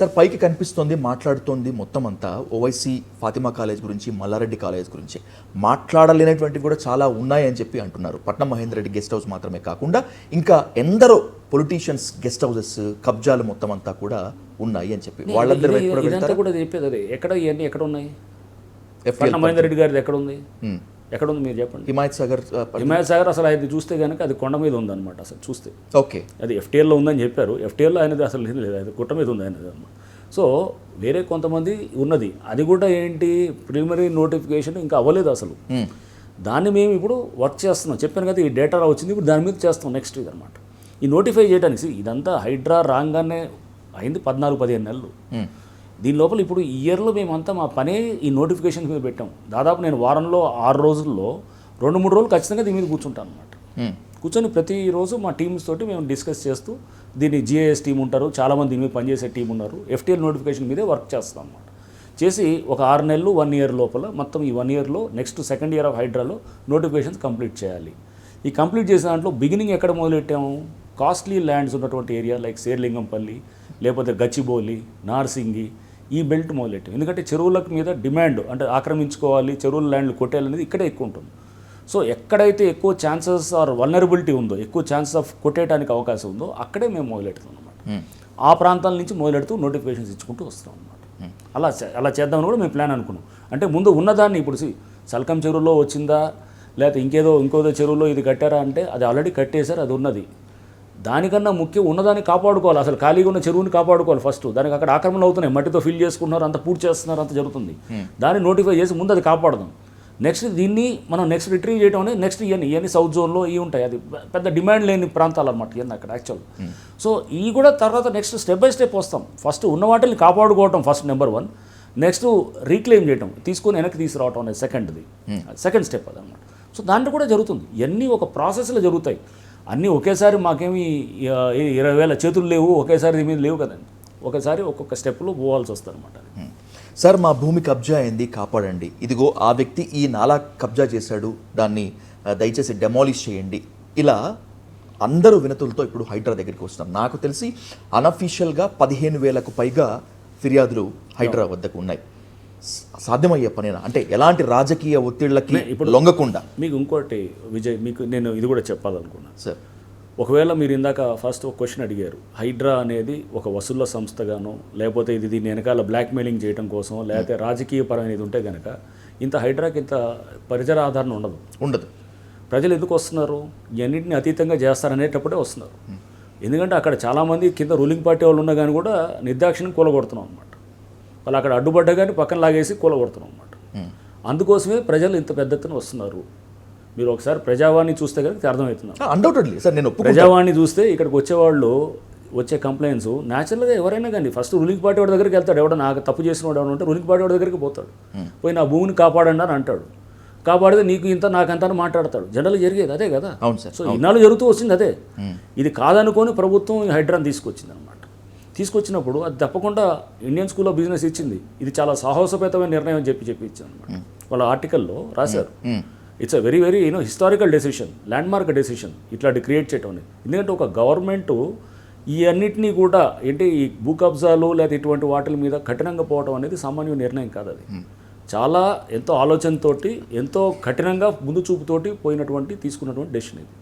Sir పైకి కనిపిస్తోంది మాట్లాడుతోంది మొత్తం అంతా ఓవైసీ ఫాతిమా కాలేజ్ గురించి మల్లారెడ్డి కాలేజ్ గురించి. మాట్లాడలేనటువంటివి కూడా చాలా ఉన్నాయని చెప్పి అంటున్నారు. పట్నం మహేందర్ రెడ్డి గెస్ట్ హౌస్ మాత్రమే కాకుండా ఇంకా ఎందరో పొలిటీషియన్స్ గెస్ట్ హౌసెస్ కబ్జాలు మొత్తం అంతా కూడా ఉన్నాయి అని చెప్పి. వాళ్ళందరూ కూడా చెప్పేది ఎక్కడ ఇవన్నీ ఎక్కడ ఉన్నాయి పట్నం మహేందర్ రెడ్డి గారిది ఎక్కడ ఉంది. ఎక్కడ ఉంది మీరు చెప్పండి. హిమాయత్ సాగర్ హిమాయత్ సాగర్ అసలు అది చూస్తే కనుక అది కొండ మీద ఉందన్నమాట అసలు చూస్తే. ఓకే. అది ఎఫ్టీఎల్లో ఉందని చెప్పారు. ఎఫ్టీఎల్లో ఆయనది అసలు లేదు లేదు అది గుట్ట మీద ఉంది ఆయనది అన్నమాట. సో వేరే కొంతమంది ఉన్నది. అది కూడా ఏంటి? ప్రిలిమినరీ నోటిఫికేషన్ ఇంకా అవ్వలేదు అసలు. దాన్ని మేము ఇప్పుడు వర్క్ చేస్తున్నాం. చెప్పాను కదా ఈ డేటా వచ్చింది ఇప్పుడు దాని మీద చేస్తాం నెక్స్ట్ ఇది అనమాట ఈ నోటిఫై చేయడానికి ఇదంతా హైడ్రా రాగానే అయింది పద్నాలుగు పదిహేను నెలలు. దీని లోపల ఇప్పుడు ఈ ఇయర్లో మేమంతా మా పనే ఈ నోటిఫికేషన్ మీద పెట్టాం. దాదాపు నేను వారంలో ఆరు రోజుల్లో రెండు మూడు రోజులు ఖచ్చితంగా దీని మీద కూర్చుంటాను అనమాట. కూర్చొని ప్రతిరోజు మా టీమ్స్ తోటి మేము డిస్కస్ చేస్తూ దీన్ని జిఐఎస్ టీం ఉంటారు చాలామంది దీని మీద పనిచేసే టీం ఉన్నారు. ఎఫ్టీఎల్ నోటిఫికేషన్ మీదే వర్క్ చేస్తాం అనమాట చేసి ఒక ఆరు నెలలు వన్ ఇయర్ లోపల మొత్తం ఈ వన్ ఇయర్లో నెక్స్ట్ సెకండ్ ఇయర్ ఆఫ్ హైడ్రాలో నోటిఫికేషన్స్ కంప్లీట్ చేయాలి. ఈ కంప్లీట్ చేసిన దాంట్లో బిగినింగ్ ఎక్కడ మొదలెట్టాము? కాస్ట్లీ ల్యాండ్స్ ఉన్నటువంటి ఏరియా లైక్ శేర్లింగంపల్లి లేకపోతే గచ్చిబౌలి నార్సింగి ఈ బెల్ట్ మొదలెట్టాం ఎందుకంటే చెరువులకు మీద డిమాండ్ అంటే ఆక్రమించుకోవాలి చెరువుల ల్యాండ్లు కొట్టేయాలనేది ఇక్కడే ఎక్కువ ఉంటుంది. సో ఎక్కడైతే ఎక్కువ ఛాన్సెస్ ఆర్ వల్నరబిలిటీ ఉందో ఎక్కువ ఛాన్సెస్ ఆఫ్ కొట్టేయడానికి అవకాశం ఉందో అక్కడే మేము మొదలెడతాం అనమాట. ఆ ప్రాంతాల నుంచి మొదలెడుతూ నోటిఫికేషన్స్ ఇచ్చుకుంటూ వస్తాం అనమాట అలా చే- అలా చేద్దామని కూడా మేము ప్లాన్ అనుకున్నాం. అంటే ముందు ఉన్నదాన్ని ఇప్పుడు సల్కం చెరువులో వచ్చిందా? లేకపోతే ఇంకేదో ఇంకోదో చెరువులో ఇది కట్టారా అంటే అది ఆల్రెడీ కట్టేశారు అది ఉన్నది. దానికన్నా ముఖ్యం ఉన్నదాన్ని కాపాడుకోవాలి. అసలు ఖాళీగా ఉన్న చెరువుని కాపాడుకోవాలి ఫస్ట్ దానికి అక్కడ ఆక్రమణ అవుతున్నాయి. మట్టితో ఫిల్ చేసుకుంటున్నారు అంత పూర్తి చేస్తున్నారు అంత జరుగుతుంది. దాన్ని నోటిఫై చేసి ముందు అది కాపాడదాం. నెక్స్ట్ దీన్ని మనం నెక్స్ట్ రిట్రీవ్ చేయడం అనేది నెక్స్ట్ ఇవన్నీ ఇవన్నీ సౌత్ జోన్లో ఇవి ఉంటాయి. అది పెద్ద డిమాండ్ లేని ప్రాంతాలు అనమాట ఇవన్నీ అక్కడ యాక్చువల్ సో ఈ కూడా తర్వాత నెక్స్ట్ స్టెప్ బై స్టెప్ వస్తాం. ఫస్ట్ ఉన్న వాటిని కాపాడుకోవటం first number one next reclaim చేయటం. తీసుకొని వెనక్కి తీసుకురావటం అనేది సెకండ్ది సెకండ్ స్టెప్ అదనమాట సో దాంట్లో కూడా జరుగుతుంది. ఇవన్నీ ఒక ప్రాసెస్లో జరుగుతాయి. అన్నీ ఒకేసారి మాకేమి ఇరవై వేల చేతులు లేవు ఒకేసారి దీని మీద లేవు కదండి. ఒకసారి ఒక్కొక్క స్టెప్లో పోవాల్సి వస్తుంది అనమాట. సార్ మా భూమి కబ్జా అయింది కాపాడండి. ఇదిగో ఆ వ్యక్తి ఈ నాలా కబ్జా చేశాడు దాన్ని దయచేసి డెమాలిష్ చేయండి. ఇలా అందరూ వినతులతో ఇప్పుడు హైడ్రా దగ్గరికి వస్తున్నాం. నాకు తెలిసి అనఫీషియల్గా పదిహేను వేలకు పైగా ఫిర్యాదులు హైడ్రా వద్దకు ఉన్నాయి. సాధ్యమయ్యే పనేనా? అంటే ఎలాంటి రాజకీయ ఒత్తిళ్ళకి ఇప్పుడు- లొంగకుండా? మీకు ఇంకోటి విజయ్ మీకు నేను ఇది కూడా చెప్పాలనుకున్నాను సార్ ఒకవేళ మీరు ఇందాక ఫస్ట్ ఒక క్వశ్చన్ అడిగారు. హైడ్రా అనేది ఒక వసూళ్ళ సంస్థగానో లేకపోతే ఇది దీని వెనకాల బ్లాక్మెయిలింగ్ చేయడం కోసం లేకపోతే రాజకీయ పరమైన ఇది ఉంటే కనుక ఇంత హైడ్రాకి ఇంత పరిసర ఆధారణ ఉండదు. ఉండదు. ప్రజలు ఎందుకు వస్తున్నారు? ఇవన్నింటిని అతీతంగా చేస్తారనేటప్పుడే వస్తున్నారు. ఎందుకంటే అక్కడ చాలామంది కింద రూలింగ్ పార్టీ వాళ్ళు ఉన్నా కానీ కూడా నిర్దాక్షిణ్యం కూలగొడుతున్నాం అనమాట వాళ్ళు అక్కడ అడ్డుపడ్డా కానీ పక్కన లాగేసి కూలగొడుతున్నాం అనమాట. అందుకోసమే ప్రజలు ఇంత పెద్ద ఎత్తున వస్తున్నారు. మీరు ఒకసారి ప్రజావాణి చూస్తే కనుక అర్థమవుతున్నారు అన్డౌటెడ్లీ సార్ నేను ప్రజావాణి చూస్తే ఇక్కడికి వచ్చేవాళ్ళు వచ్చే కంప్లైంట్స్ న్యాచురల్గా ఎవరైనా కానీ ఫస్ట్ రూలింగ్ పార్టీ వాడి దగ్గరికి వెళ్తాడు. ఎవడో నాకు తప్పు చేసిన వాడు ఎవడు ఉంటే రూలింగ్ పార్టీ వాడి దగ్గరికి పోతాడు. పోయి నా భూమిని కాపాడండి అని అంటాడు. కాపాడితే నీకు ఇంత నాకంత అని మాట్లాడతాడు. జనరల్ జరిగేది అదే కదా. అవును సార్ సో ఇన్నాళ్ళు జరుగుతూ వచ్చింది అదే. ఇది కాదనుకొని ప్రభుత్వం హైడ్రాన్ తీసుకొచ్చింది అనమాట తీసుకొచ్చినప్పుడు అది తప్పకుండా ఇండియన్ స్కూల్ ఆఫ్ బిజినెస్ ఇచ్చింది. ఇది చాలా సాహసోపేతమైన నిర్ణయం అని చెప్పి చెప్పి ఇచ్చింది అనమాట వాళ్ళ ఆర్టికల్లో రాశారు. It's a very very you know historical decision landmark decision ఇట్లాంటి క్రియేట్ చేయటం అనేది. ఎందుకంటే ఒక గవర్నమెంట్ ఈ అన్నిటినీ కూడా ఏంటి ఈ భూ కబ్జాలు లేదా ఇటువంటి వాటి మీద కఠినంగా పోవడం అనేది సామాన్య నిర్ణయం కాదు అది. చాలా ఎంతో ఆలోచనతోటి ఎంతో కఠినంగా ముందు చూపుతోటి పోయినటువంటి తీసుకున్నటువంటి డెసిషన్ ఇది.